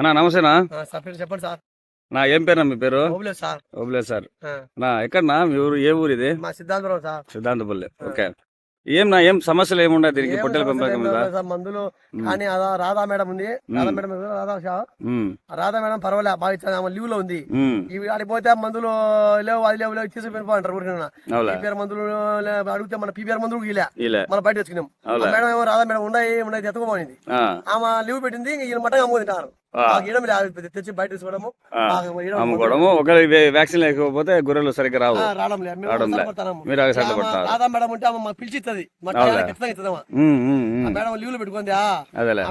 అన్నా నమస్తేనా సార్ పేరు చెప్పండి సార్. నా ఏం పేరునా మీ పేరు? సార్. ఓబ్లే సార్. నా ఎక్కడనా మీ ఊరు ఏ ఊరు ఇది? మా సిద్ధాంతరం సార్. సిద్ధాంతపల్లి ఓకే. ఏం నా ఏం సమస్యలు ఏముండవు దీనికి? పొట్టెల పెంపకం మీద? మందులు. కానీ రాధా మేడం ఉంది. రాధా మేడం రాధా షా? రాధా మేడం పర్వాలే బాగా ఇచ్చాను. ఆమె లీవ్లో ఉంది ఇవి ఆడికి పోతే మందులు లేవు అది లేవు లేవు పీపీఆర్ మందులు అడిగితే మన పీపీఆర్ మందులు ఇలా మనం బయట తెచ్చుకున్నాం. ఆ మేడం ఏమో రాధా మేడం ఉన్నాయి ఉన్నాయి ఎత్తుకోమనింది ఆ, ఆమె లీవ్ పెట్టింది ఈయన మట్టగా అమ్ముకు తెచ్చి బయట తీసుకోవడము. అమ్ముకోవడము. వ్యాక్సిన్ లేకపోతే గొర్రెలు సరిగ్గా రావు. రావడం లేదు. మీరు మేడం ఉంటే పిలిచి ఇస్తుంది మా ఖచ్చితంగా ఇస్తుందమ్మా. మేడం లీవ్లు పెట్టుకుంది ఆ.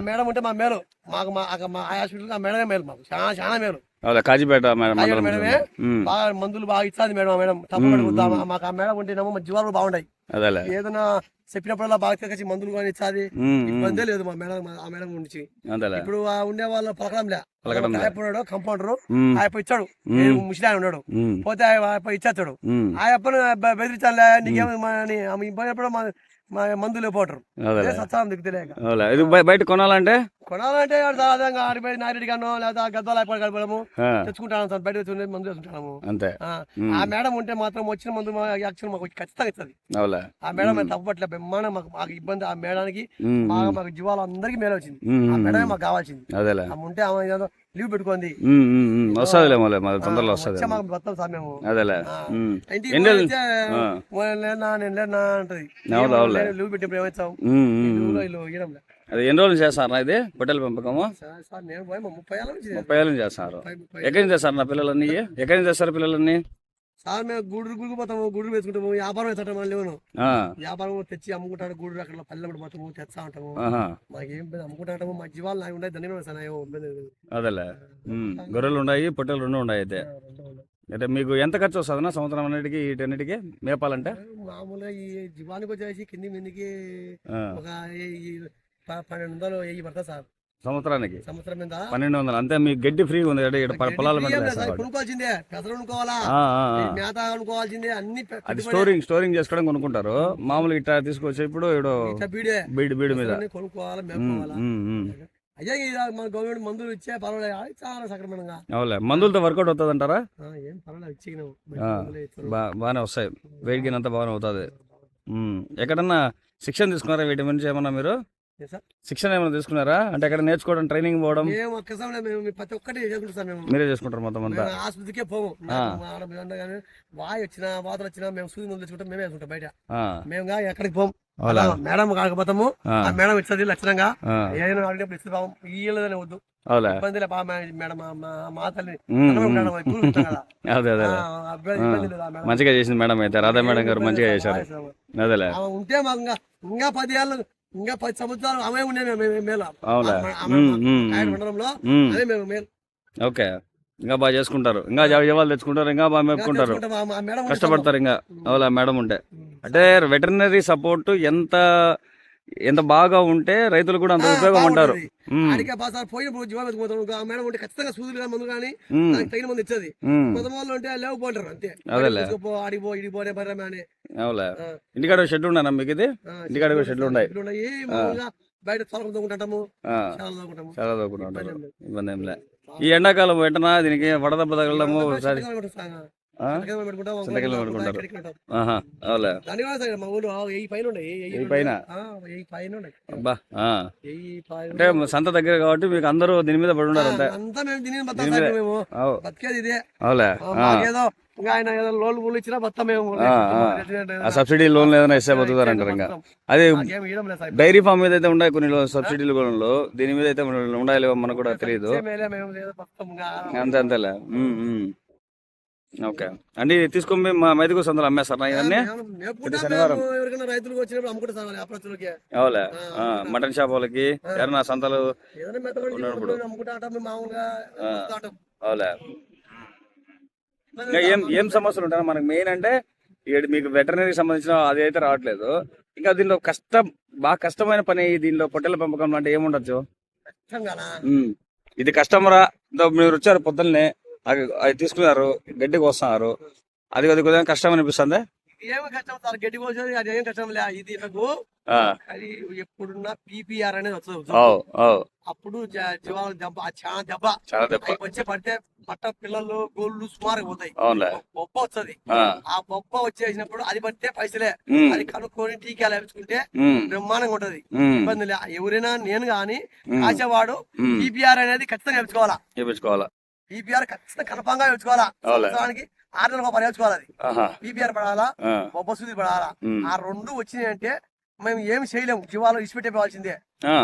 మేడం ఉంటే మా మేలు. మాకు మా హాస్పిటల్ ఆ మేడమే మేలు మాకు. చాలా చాలా మేలు. అవులే కాజీపేట మేడం మేడమే. బాగా మందులు బాగా ఇచ్చాది మేడం మేడం. తప్పకుండా మాకు ఆ మేడం ఉంటేనేమో మా జీవాలు బాగుంటాయి ఏదైనా చెప్పినప్పుడల్లా బాగా తెచ్చి మందులు కానీ ఇచ్చాది. ఇబ్బందే లేదు మా మేడం ఆ మేడం గురించి. అదేలే. ఇప్పుడు ఆ ఉండే వాళ్ళు పలకడం లే పలకడం లే. ఉన్నాడు కంపౌండర్ ఆయన ఇచ్చాడు. ముసలి ఉన్నాడు. పోతే ఆయన ఇచ్చేస్తాడు. ఉమ్, ఆ అప్పను బెదిరించాలే నీకేమో మా- అని ఆమె పోయినప్పుడు మందులు పోటరు సత్సారం దిగుతలేక బయట కొనాలంటే? కొనాలంటే సాధారణంగా ఆడిపోయి నాయుడు కన్నో లేదా గద్దాలు అయిపోయి కలపడము ఆ, తెచ్చుకుంటాను సార్ బయట మందు తెచ్చుకుంటాము. అంతే. ఆ, మేడం ఉంటే మాత్రం వచ్చిన మందు యాక్చువల్ మాకు ఖచ్చితంగా ఇస్తుంది. ఆ మేడం తప్పట్లే బ్రహ్మాండం మాకు మాకు ఇబ్బంది. ఆ మేడానికి బాగా మాకు జీవాలు అందరికీ మేలు వచ్చింది. ఆ మేడమే మాకు కావాల్సింది. ఆమె ఉంటే ఆమె ఏదో లీవ్ పెట్టుకుంది. మాది తొందరలో వస్తుంది బతాం సార్ మేము. అదేలే. "ఓ, లేనా నేను లేనా అంటది. లీవ్ పెట్టినప్పుడు ఏమవుతాం అది ఎన్ని రోజులు చేస్తారా ఇది? పొట్టెల పెంపకము? సార్ సార్ నేను పోయి మా ముప్పై ఏళ్ళ నుంచి చేస్తారు. ఎక్కడి నుంచి చేస్తారు నా పిల్లలన్నీ? ఎక్కడి నుంచి చేస్తారు పిల్లలన్నీ? సార్ మేము గూడు గుడికి పోతాము గూడు వేసుకుంటాము వ్యాపారం వేస్తాం మళ్ళీ వ్యాపారం తెచ్చి అమ్ముకుంటాడు గూడు అక్కడ పల్లెప్పుడు పోతాము తెచ్చా ఉంటాము. మాకేం అమ్ముకుంటాము మా జీవాలు నాకు ఉన్నాయి ధన్యవాదాలు సార్. అదేలే. గొర్రెలు ఉన్నాయి పొట్టెలు రెండు ఉన్నాయి అయితే. అంటే మీకు ఎంత ఖర్చు వస్తుందన్నా సంవత్సరం అన్నిటికీ వీటన్నిటికీ మేపాలంటే? మామూలుగా ఈ జీవానికి వచ్చేసి కింది మీదకి ఒక పన్నెండు వందలు వెయ్యి పడతా సార్. సంవత్సరానికి? సంవత్సరం మీద? పన్నెండు వందలు. అంతే మీకు గడ్డి ఫ్రీగా ఉంది అంటే ఇక్కడ పొ- పొలాల మీద కొనుక్కోవాల్సిందే. పెసలు కొనుక్కోవాలా? మేత కొనుక్కోవాల్సిందే అన్ని అది. స్టోరింగ్ స్టోరింగ్ చేసుకోవడం కొనుక్కుంటారు. మామూలుగా ఇట్లా తీసుకొచ్చి ఇప్పుడు ఇప్పుడు బీడే. మీద. కొనుక్కోవాలా మన గవర్నమెంట్ మందులు ఇచ్చే పర్వాలేదు. అది చాలా సక్రమంగా. అవులే మందులతో వర్కౌట్ అవుతుంది అంటారా ఏం పర్వాలేదు బాగానే వస్తాయి. వెయిట్ గెయిన్ అంతా బాగానే అవుతుంది. ఎక్కడన్నా శిక్షణ తీసుకున్నారా వీటి గురించి ఏమన్నా మీరు? శిక్షణ ఏమైనా తీసుకున్నారా? అంటే ఎక్కడ నేర్చుకోవడం ట్రైనింగ్ పోవడం? మేము ఒక్కసారి మేము ప్రతి ఒక్కటి చేసుకుంటాం సార్ మేము. మీరే చేసుకుంటారు మొత్తం అంతా? ఆసుపత్రికే పోము. మీద వాయు వచ్చినా వాతలు వచ్చినా మేము సూది మందులు తెచ్చుకుంటాం మేమే వేసుకుంటాం బయట. మేము ఎక్కడికి పోము? మేడం కాకపోతాము. ఆ, మేడం ఇస్తుంది లక్షణంగా. ఏదైనా అడిగినప్పుడు ఇస్తుంది బాబు ఇయ్యలేదని వద్దు. ఇబ్బంది మేడం మా- తల్లి. మంచిగా చేసింది మేడం అయితే. రాధా మేడం గారు మంచిగా చేశారు. అదేలే. ఉంటే మాకు ఇంకా ఇంకా పది ఏళ్ళు ఇంకా పది సంవత్సరాలు ఆమె ఉండే మండలంలో. అదే మేము ఓకే. ఇంకా బాగా చేసుకుంటారు. ఇంకా జవాలు తెచ్చుకుంటారు? ఇంకా బాగా ఉంటే కష్టపడతారు ఇంకా. అవులా మేడం ఉంటే. అంటే వెటర్నరీ సపోర్ట్ ఎంత ఎంత బాగా ఉంటే రైతులు కూడా అంత ఉపయోగం ఉంటారు పోయినప్పుడు మేడం ఉంటే ఖచ్చితంగా సూదులు కానీ తగిన మంది ఇచ్చేది. ఉంటే అంతే. అని అవులే. ఆ, ఇంటికాడ షెడ్ ఉన్నానా మీకు ఇది? ఇంటికాడ కూడా షెడ్లు ఉన్నాయి. బయట తోకుంటాము చాలా తోకుంటాము. ఇబ్బంది ఏం లే ఈ ఎండాకాలం వెంటనా దీనికి వడదెబ్బ తగలడము ఒకసారి. పెట్టుకుంటారు. అవులే మా ఊళ్ళో పైన? పైన? పైన అబ్బా అంటే సంత దగ్గర కాబట్టి మీకు అందరూ దీని మీద పడి ఉన్నారు అంతే. అంతా మేము దీని మేము. బతికేది ఇదే. అవులే ఆయన ఏదో పూలు ఇచ్చినా మేము. సబ్సిడీ లోన్లు ఏదైనా ఇస్తే బతుకుతారు అంటారు ఇంకా. అది డైరీ ఫామ్ మీద అయితే ఉన్నాయి కొన్ని లో- సబ్సిడీలు కూడా దీని మీద అయితే ఉండాలి మనకు కూడా తెలియదు. అంతే అంతేలే. ఓకే. అండి తీసుకొని మా మైదుగు సందులో అమ్మేస్తారా ఇవన్నీ? శనివారం. రైతులకు వచ్చినప్పుడు మటన్ షాప్ వాళ్ళకి ఎవరన్నా సంతలు ఉన్నప్పుడు. అవులే. ఏం ఏం సమస్యలు ఉంటాయి మనకు మెయిన్ అంటే ఈడ మీకు వెటర్నరీ సంబంధించిన అది అయితే రావట్లేదు. ఇంకా దీనిలో కష్టం బాగా కష్టమైన పని దీనిలో పొట్టెల పెంపకం అంటే ఏముండొచ్చు. ఇది కష్టమరా మీరు వచ్చారు పొద్దున్నే. అవి అవి తీసుకున్నారు గడ్డికి వస్తున్నారు అది అది కొద్దిగా కష్టం అనిపిస్తుంది. ఏమి కష్టం సార్? గడ్డి కోసేది అది ఏం కష్టం లే ఇది నాకు అది ఎప్పుడున్న పీపీఆర్ అనేది వస్తుంది అప్పుడు దెబ్బ చాలా దెబ్బ. వచ్చే పడితే పట్ట పిల్లలు గోళ్ళు పోతాయి. బొబ్బ వస్తుంది. ఆ, బొబ్బ వచ్చేసినప్పుడు అది పడితే పైసలే. అది కనుక్కొని టీకాలు వేపించుకుంటే బ్రహ్మాండంగా ఉంటది. ఇబ్బంది లే. ఎవరైనా నేను గాని ఉమ్, పీపీఆర్ అనేది ఖచ్చితంగా వేపించుకోవాలా పీపీఆర్ ఖచ్చితంగా కన్ఫామ్గా వేపించుకోవాలా అవులే. సంవత్సరానికి ఆరు నెలలకు ఒకటి వేపించుకోవాలి అది. ఆహా, పీపీఆర్ పడాలా? ఆ, బొబ్బ సూది పడాలా? ఆ రెండు వచ్చినాయి అంటే మేము ఏమి చేయలేము. జీవాలు ఇచ్చిపెట్టేవాల్సిందే ఆ,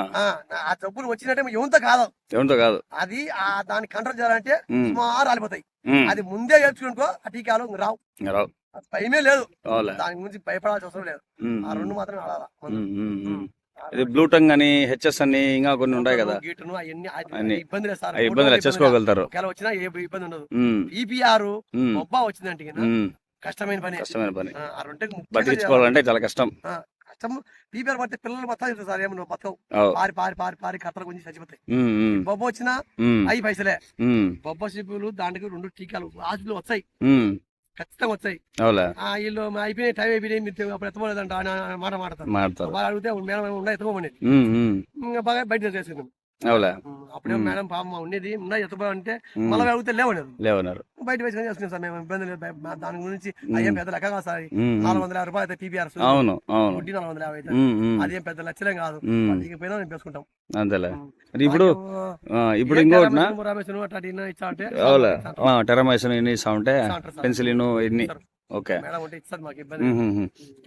జబ్బులు వచ్చినట్టే ఎవరితో కాదు. ఎవరితో కాదు? అది ఆ దాన్ని కంట్రోల్ చేయాలంటే సుమారు రాలిపోతాయి అది ముందే వేపించుకో ఆ టీకాలు రావు. రావు. భయమే లేదు. దాని గురించి భయపడాల్సిన అవసరం లేదు. ఆ రెండు మాత్రం ఆడాలా. ఇది బ్లూటంగ్ అని హెచ్ఎస్ అని ఇంకా కొన్ని ఉంటాయి కదా. అన్ని. ఇబ్బందులు చేసుకోగలుగుతారు. ఇబ్బంది ఉండదు. ఈపీఆర్ వచ్చిందంటే కష్టమైన పని. కష్టమైన పని. బతికించుకోవాలంటే చాలా కష్టం. కష్టం. పీపీఆర్ పడితే పిల్లలు మొత్తం సార్ ఏమన్నా బతకవు. పారి పారి పారి పారి కట్టల గురించి చచ్చిపోతాయి. బొబ్బ వచ్చినా అవి పైసలే. బొబ్బ సిప్పులు దాంట్కి రెండు టీకాలు హాస్పిటల్ వస్తాయి. ఖచ్చితంగా ఆ వీళ్ళు అయిపోయిన టైం అయిపోయినాయి మీరు అప్పుడు ఆ మాట మాడతారు. అడిగితే మేడం ఉమ్, ఉమ్, ఇంకా బాగా బయట చేసుకున్నాం అవులే అప్పుడే. మేడం పాపం ఉండేది ఉన్నాయి ఎత్తపో అంటే మళ్ళీ అడిగితే లేవన్నారు లేవన్నారు బయట వేసుకొని చేసుకున్నాం సార్. మేము ఇబ్బంది లేదు. దాని గురించి. అయ్యేం పెద్ద లెక్క కాదు సార్. నాలుగు వందల యాభై రూపాయలు అయితే పీపీఆర్ అవును అవును. వడ్డీ నాలుగు వందల యాభై అయితే. అదేం పెద్ద లక్షలేం కాదు. పోయినా మేము వేసుకుంటాం అంతేలే. ఇప్పుడు ఇప్పుడు ఇస్తా టెరమైసన్ ఇన్ని ఇస్తా ఉంటే. పెన్సిలిన్ ఇన్ని. ఓకే.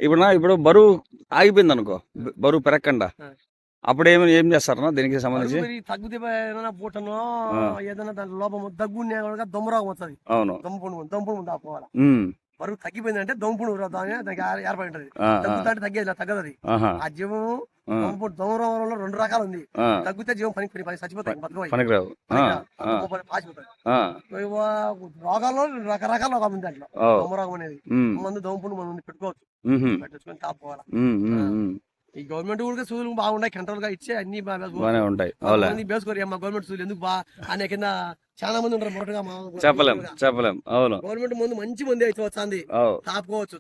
ఇప్పుడు నా ఇప్పుడు బరువు ఆగిపోయింది అనుకో. బరువు పెరగకుండా. అప్పుడు ఏమి ఏం చేస్తారన్నా దీనికి సంబంధించి? తగ్గుతే ఏదైనా దాని లోపం దగ్గు దొమ్మరాగం వస్తుంది అవును. బరువు తగ్గిపోయిందంటే దొంపుడు దాని దానికి ఏర్- ఏర్పడి ఉంటది. ఆ, ఆ, తగ్గుతా అంటే తగ్గేది తగ్గదు అది. ఆ జీవం దొంగరంలో రెండు రకాలు ఉంది. తగ్గితే జీవం పనికి పని పని చచ్చిపోతాయి రోగాల్లో రకరకాల రోగం ఉంది దాంట్లో. దొమ్మరోగం అనేది. మందు దొంపుడు మందు పెట్టుకోవచ్చు. పెట్టించుకొని తాపుకోవాలి. ఈ గవర్నమెంట్ కూడా సూదులు బాగున్నాయి కంట్రోల్గా ఇచ్చే అన్ని బాగా బాగానే ఉంటాయి. బేసుకోరు మా గవర్నమెంట్ సూదులు ఎందుకు బా అనే కింద చాలా మంది ఉంటారు మొదటగా చెప్పలేం చెప్పలేం. అవును. గవర్నమెంట్ ముందు మంచి మంది అయితే అవు తాపుకోవచ్చు.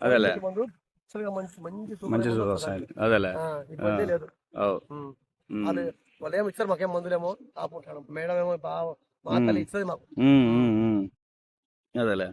అదేలే. మంచి వస్తుంది. అదేలే. వాళ్ళు ఏమో మాకేం మందులేమో? తాపుకుంటాను మేడం ఏమో బాగా మా ఉమ్. తల్లి ఇస్తుంది మాకు. అదేలే.